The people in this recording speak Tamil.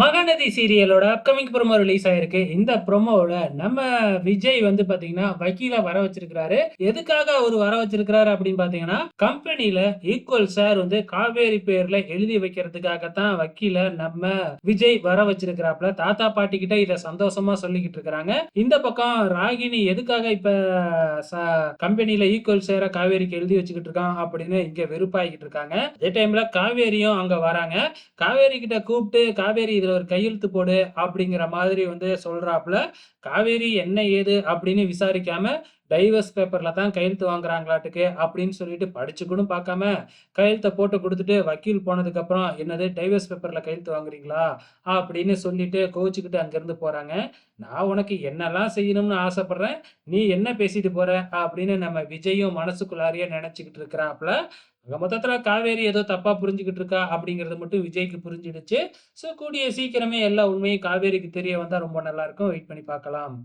மகநதி சீரியலோட அப்கமிங் ப்ரோமோ ரிலீஸ் ஆயிருக்கு. இந்த ப்ரோமோவில் நம்ம விஜய் வந்து பார்த்தீங்கன்னா வக்கீல வர வச்சிருக்கிறாரு. எதுக்காக அவர் வர வச்சிருக்கிறாரு அப்படின்னு பார்த்தீங்கன்னா கம்பெனியில் ஈக்குவல் சார் வந்து காவேரி பேர்ல எழுதி வைக்கிறதுக்காக தான் வக்கீல நம்ம விஜய் வர வச்சிருக்கிறாப்ல தாத்தா பாட்டி கிட்ட இதை சந்தோஷமா சொல்லிக்கிட்டு இருக்கிறாங்க. இந்த பக்கம் ராகினி எதுக்காக இப்ப கம்பெனியில் ஈக்குவல் சேர காவேரிக்கு எழுதி வச்சுக்கிட்டு இருக்கான் அப்படின்னு இங்க வெறுப்பாகிட்டு இருக்காங்க. அதே டைம்ல காவேரியும் அங்க வராங்க. காவேரி கிட்ட கூப்பிட்டு காவேரி இதுல ஒரு கையெழுத்து போடு அப்படிங்கிற மாதிரி வந்து சொல்றாப்புல. காவேரி என்ன ஏது அப்படின்னு விசாரிக்காம டைவர்ஸ் பேப்பரில் தான் கையெழுத்து வாங்குறாங்களாட்டுக்கு அப்படின்னு சொல்லிட்டு படிச்சு கூட பார்க்காம கையெழுத்தை போட்டு கொடுத்துட்டு வக்கீல் போனதுக்கப்புறம் என்னது டைவர்ஸ் பேப்பரில் கையெழுத்து வாங்குறீங்களா? அப்படின்னு சொல்லிட்டு கோவிச்சுக்கிட்டு அங்கேருந்து போகிறாங்க நான் உனக்கு என்னெல்லாம் செய்யணும்னு ஆசைப்படுறேன் நீ என்ன பேசிட்டு போற அப்படின்னு நம்ம விஜயும் மனசுக்குள்ளாரியே நினச்சிக்கிட்டு இருக்கிறாப்புல அங்கே மொத்தத்தில் காவேரி ஏதோ தப்பாக புரிஞ்சுக்கிட்டு இருக்கா அப்படிங்கிறது மட்டும் விஜய்க்கு புரிஞ்சிடுச்சு. ஸோ கூடிய சீக்கிரமே எல்லா உண்மையும் காவேரிக்கு தெரிய வந்தால் ரொம்ப நல்லாயிருக்கும் வெயிட் பண்ணி பார்க்கலாம்.